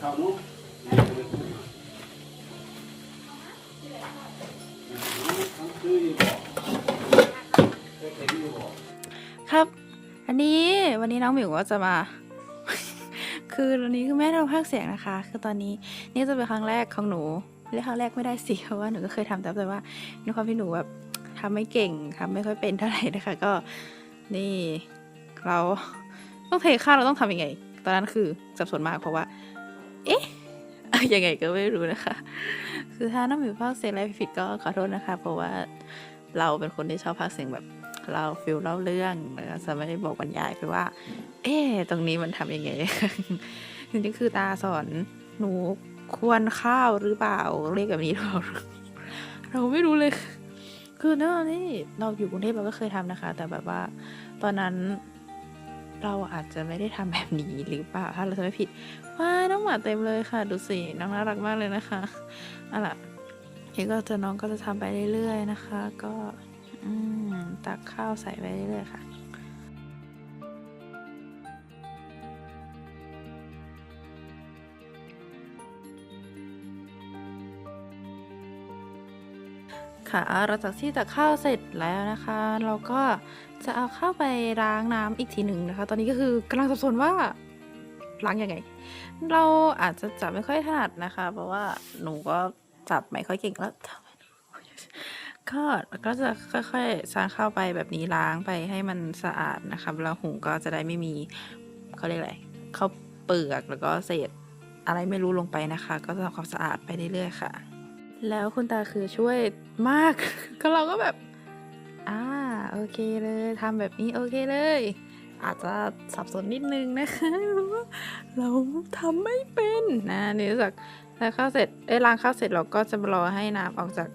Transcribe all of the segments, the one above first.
เขาเนาะคืออยู่บ่เคยเห็นอยู่บ่ครับ อันนี้วันนี้น้องหมิวก็จะมา คือวันนี้คือแม่เราพากย์เสียงนะคะ คือตอนนี้นี่จะเป็นครั้งแรกของหนูเรียกครั้งแรกไม่ได้สิเพราะว่าหนูก็เคยทำแต่แต่ว่าในความที่หนูแบบทำไม่เก่งทำไม่ค่อยเป็นเท่าไหร่นะคะ ก็นี่เราต้องเทข้าวเราต้องทำยังไง ตอนนั้นคือสับสนมากเพราะว่า เอ๊ะยังไงก็ไม่รู้นะคะ คือถ้าน้องหมิวพากเสียงอะไรผิดก็ขอโทษนะคะ เพราะว่าเราเป็นคนที่ชอบพากเสียงแบบเราฟิลเล่าเรื่องแล้วจะไม่ได้บอกบรรยายไปว่า เอ๊ะตรงนี้มันทำยังไงจริงๆคือตาสอนหนูควรข้าวหรือเปล่าเรียกแบบนี้หรือเปล่าเราไม่รู้เลย คือเนอะนี่เราอยู่กรุงเทพเราก็เคยทำนะคะ แต่แบบว่า ตอนนั้น เราอาจจะไม่ได้ทำแบบนี้หรือเปล่าถ้าเราจะไม่ผิดว้าน้องหมาเต็มเลยค่ะ ดูสิน้องน่ารักมากเลยนะคะเอาล่ะนี่ก็จะน้องก็จะทำไปเรื่อยๆนะคะ ก็อืตักข้าวใส่ไปเรื่อยๆค่ะ ค่ะหลังจากที่ตักข้าวเสร็จแล้วนะคะ เราก็จะเอาข้าวไปล้างน้ำอีกทีหนึ่งนะคะ ตอนนี้ก็คือกำลังสับสนว่าล้างยังไง เราอาจจะจับไม่ค่อยถนัดนะคะ เพราะว่าหนูก็จับไม่ค่อยเก่งแล้วก็ก็จะค่อยๆซางข้าวไปแบบนี้ล้างไปให้มันสะอาดนะคะแล้วหุงก็จะได้ไม่มีเขาเรียกอะไรข้าวเปลือกแล้วก็เศษอะไรไม่รู้ลงไปนะคะ ก็จะทำความสะอาดไปเรื่อยๆค่ะ แล้วคุณตาคือช่วยมาก ก็เราก็แบบ อ่า โอเคเลยทำแบบนี้โอเคเลย อาจจะสับสนนิดนึงนะคะ เราะว่าเราทำไม่เป็นนะนี่จากแล้วข้าวเสร็จเอ้ยล้างข้าวเสร็จเราก็จะรอให้น้ำออกจาก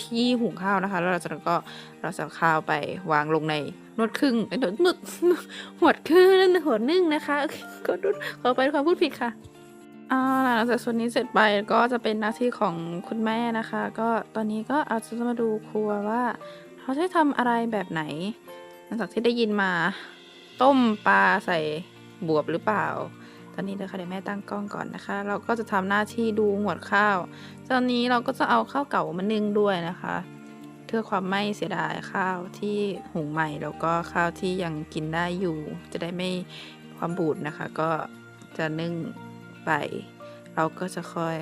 ที่หุงข้าวนะคะแล้วเราจากนั้นก็เราจะเอาข้าวไปวางลงในนวดครึ่งเอ้นวดนวดหวดครึ่งนั่นหัวนึ่งนะคะโอเคก็ดูขอไปความพูดผิดค่ะ อ่าหลังจากส่วนนี้เสร็จไปก็จะเป็นหน้าที่ของคุณแม่นะคะ ก็ตอนนี้ก็อาจจะมาดูครัวว่าเขาจะทำอะไรแบบไหน หลังจากที่ได้ยินมาต้มปลาใส่บวบหรือเปล่า ตอนนี้เดี๋ยวค่ะเดี๋ยวแม่ตั้งกล้องก่อนนะคะ เราก็จะทำหน้าที่ดูหวดข้าว ตอนนี้เราก็จะเอาข้าวเก่ามานึ่งด้วยนะคะเพื่อความไม่เสียดายข้าวที่หุงใหม่แล้วก็ข้าวที่ยังกินได้อยู่ จะได้ไม่ความบูดนะคะ ก็จะนึ่ง ไป เราก็จะคอย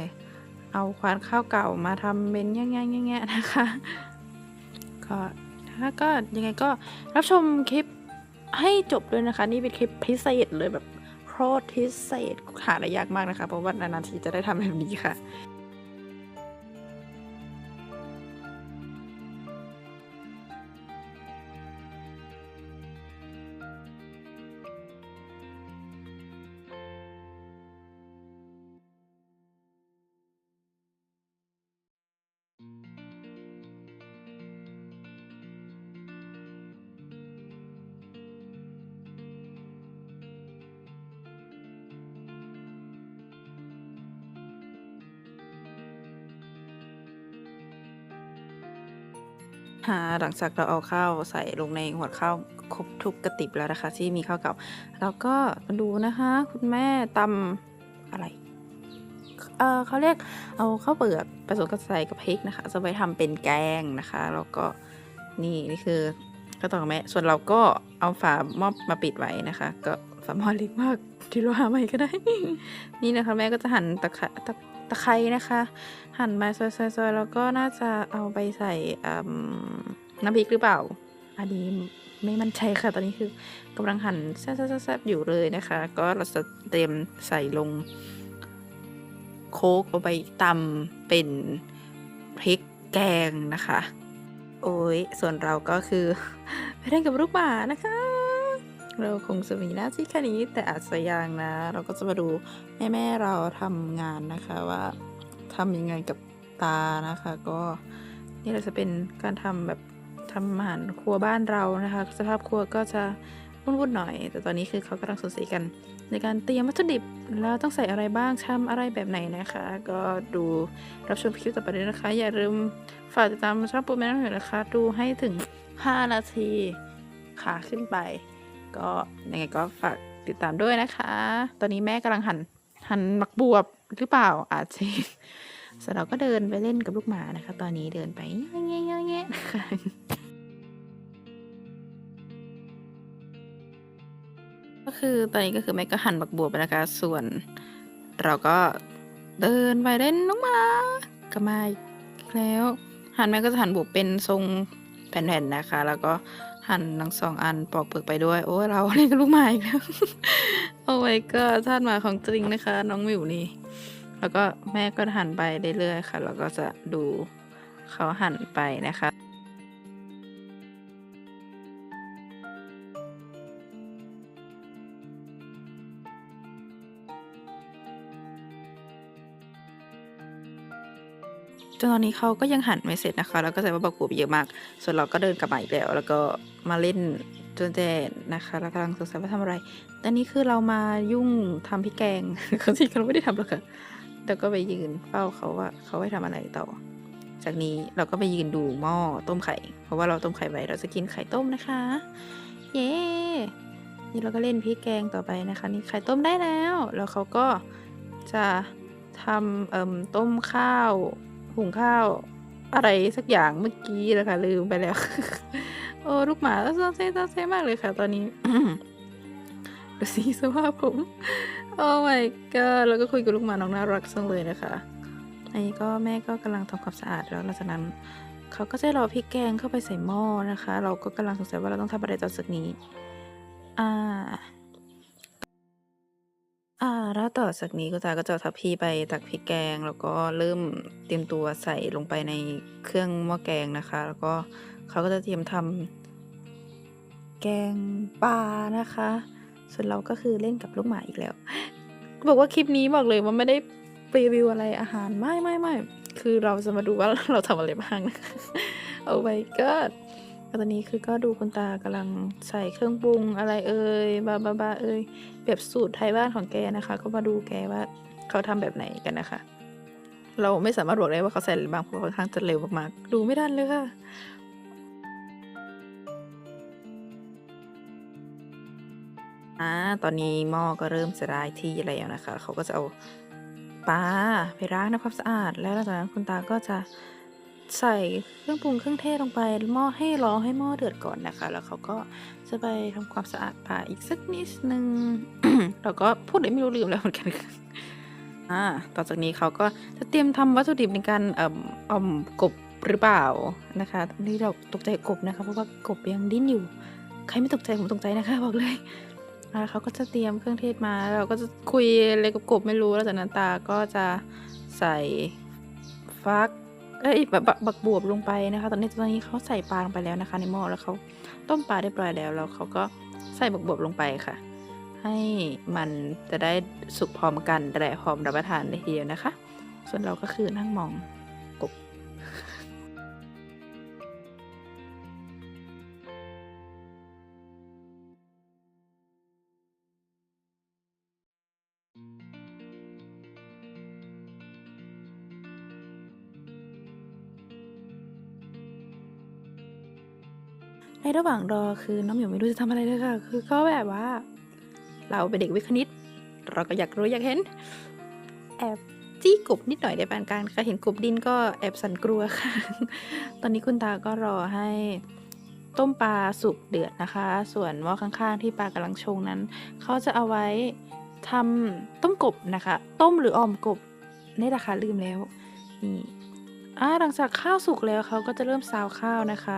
เอาควานข้าวเก่ามาทำเป็นแง่ๆๆๆนะคะ ก็ถ้าก็ยังไงก็รับชมคลิปให้จบด้วยนะคะ นี่เป็นคลิปพิเศษเลยแบบโคตรพิเศษหาได้ยากมากนะคะ เพราะว่านานๆทีจะได้ทำแบบนี้ค่ะ หาหลังจากเราเอาข้าวใส่ลงในหัวข้าวครบทุกกระติบแล้วนะคะ ที่มีข้าวเก่าแล้วก็มาดูนะคะ คุณแม่ตำอะไรเออเขาเรียกเอาข้าวเปลือกผสมกับใส่กับพริกนะคะ จะไปทำเป็นแกงนะคะแล้วก็นี่นี่คือก็ต้อแม่ส่วนเราก็เอาฝาหม้อมาปิดไว้นะคะ ก็ฝาหม้อเล็กมากที่เราหาใหม่ก็ได้ นี่นะคะแม่ก็จะหั่นตะไคร้ ตะไคร้นะคะ หั่นมาซอยๆแล้วก็น่าจะเอาไปใส่น้ำพริกหรือเปล่า อันนี้ไม่มั่นใจค่ะ ตอนนี้คือกำลังหั่นแซ่บๆๆอยู่เลยนะคะ ก็เราจะเตรียมใส่ลง โคกเอาไปตำเป็นพริกแกงนะคะ โอ้ยส่วนเราก็คือไปเล่นกับลูกหมานะคะ เราคงจะมีหน้าที่แค่นี้แต่อาจจะยังนะ เราก็จะมาดูแม่ๆเราทำงานนะคะว่าทำยังไงกับตานะคะ ก็นี่เราจะเป็นการทำแบบทำอาหารครัวบ้านเรานะคะ สภาพครัวก็จะวุ่นๆหน่อย แต่ตอนนี้คือเขากำลังสนใจกัน ในการเตรียมวัตถุดิบแล้วต้องใส่อะไรบ้างทำอะไรแบบไหนนะคะ ก็ดูรับชมคลิปต่อไปด้วยนะคะ อย่าลืมฝากติดตามช่องปูแม่น้ำหนึ่งนะคะ ดูให้ถึง 5 นาทีขาขึ้นไป ก็ยังไงก็ฝากติดตามด้วยนะคะ ตอนนี้แม่กำลังหั่นหั่นหมักบวบหรือเปล่าอาจจะสร็จเราก็เดินไปเล่นกับลูกหมานะคะ ตอนนี้เดินไปแง่ๆแง่ๆนะคะก็คือตอนนี้ก็คือแม่ก็หั่นบักบวบไปนะคะ ส่วนเราก็เดินไปเล่นน้องหมาก็มาแล้วหั่นแม่ก็จะหั่นบวบเป็นทรงแผ่นๆนะคะ แล้วก็ หั่นทั้งสองอันปอกเปลือกไปด้วย โอ้เราเล่นกับลูกหมาอีกแล้วโอ้ยก็ท่านหมาของจริงนะคะ น้องมิวนี่ แล้วก็แม่ก็หั่นไปเรื่อยๆค่ะ แล้วก็จะดูเขาหั่นไปนะคะ จนตอนนี้เขาก็ยังหันไม่เสร็จนะคะ แล้วก็ใส่ว่าบักบวบเยอะมาก ส่วนเราก็เดินกลับมาอีกแล้ว แล้วก็มาเล่นจนแดนนะคะแล้วกำลังสงสัยว่าทำอะไรแต่นี่คือเรามายุ่งทำพริกแกงเขาที่เขาไม่ได้ทำหรอกค่ะแต่ก็ไปยืนเฝ้าเขาว่าเขาให้ทำอะไรต่อ จากนี้เราก็ไปยืนดูหม้อต้มไข่ เพราะว่าเราต้มไข่ไว้เราจะกินไข่ต้มนะคะ เย้นี่เราก็เล่นพริกแกงต่อไปนะคะ นี่ไข่ต้มได้แล้ว แล้วเขาก็จะทำเอ่มต้มข้าว หุงข้าวอะไรสักอย่างเมื่อกี้นะคะลืมไปแล้ว โอ้ลูกหมาซาเซ่ซาเซ่มากเลยค่ะ ตอนนี้ดูสีสภาพผมโอ้ my god แล้วก็คุยกับลูกหมาน้องน่ารักจังเลยนะคะอันนี้ก็แม่ก็กำลังทำความสะอาดแล้วหลังจากนั้นเขาก็จะรอพริกแกงเข้าไปใส่หม้อนะคะ เราก็กำลังสงสัยว่าเราต้องทำอะไรต่อจากนี้ อ่า อ่าแล้วต่อจากนี้ก็ตาก็จะเอาทัพพีไปตักพริกแกง แล้วก็เริ่มเตรียมตัวใส่ลงไปในเครื่องหม้อแกงนะคะ แล้วก็เขาก็จะเตรียมทำ แกงปลานะคะ ส่วนเราก็คือเล่นกับลูกหมาอีกแล้ว บอกว่าคลิปนี้บอกเลยว่าไม่ได้รีวิวอะไรอาหารไม่ไม่ไม่คือเราจะมาดูว่าเราทำอะไรบ้าง โอ้ my god ตอนนี้คือก็ดูคุณตากำลังใส่เครื่องปรุงอะไรเอ่ยบาบาบาเอ่ยแบบสูตรไทยบ้านของแกนะคะ ก็มาดูแกว่าเขาทำแบบไหนกันนะคะ เราไม่สามารถบอกได้ว่าเขาใส่อะไรบ้างเพราะค่อนข้างจะเร็วมากๆดูไม่ทันเลยค่ะอ่าตอนนี้หม้อก็เริ่มจะได้ที่แล้วนะคะ เขาก็จะเอาปลาไปล้างทำความสะอาด แล้วหลังจากนั้นคุณตาก็จะ ใส่เครื่องปรุงเครื่องเทศลงไปหม้อให้รอให้หม้อเดือดก่อนนะคะ แล้วเขาก็จะไปทำความสะอาดปลาอีกสักนิดนึงเราก็พูดได้ไม่รู้ลืมแล้วเหมือนกันค่ะอ่าต่อจากนี้เขาก็จะเตรียมทำวัตถุดิบในการเอ่ออ่อมกบหรือเปล่านะคะนี่เราตกใจกบนะคะ เพราะว่ากบยังดิ้นอยู่ ใครไม่ตกใจผมตกใจนะคะบอกเลยอ่าเขาก็จะเตรียมเครื่องเทศมา เราก็จะคุยอะไรกับกบไม่รู้แล้วจากนั้นตาก็จะใส่ฟัก เอ้ยแบบบักบักบวบลงไปนะคะ ตอนนี้ตอนนี้เขาใส่ปลาลงไปแล้วนะคะ ในหม้อแล้วเขาต้มปลาเรียบร้อยแล้วแล้วเขาก็ใส่บักบวบลงไปค่ะ ให้มันจะได้สุกพร้อมกันจะพร้อมรับประทานในทีเดียวนะคะ ส่วนเราก็คือนั่งมอง ในระหว่างรอคือน้องหมิวไม่รู้จะทำอะไรเลยค่ะ คือก็แบบว่า เราเป็นเด็กวิทย์คณิต เราก็อยากรู้อยากเห็น แอบจี้กบนิดหน่อยในปานกลางค่ะเห็นกบดินก็แอบสั่นกลัวค่ะ ตอนนี้คุณตาก็รอให้ต้มปลาสุกเดือดนะคะ ส่วนหม้อข้างๆ ที่ปลากำลังชงนั้น เขาจะเอาไว้ทำต้มกบนะคะ ต้มหรือออมกบนี่แหละค่ะลืมแล้วนี่อ่าหลังจากข้าวสุกแล้วเขาก็จะเริ่มซาวข้าวนะคะ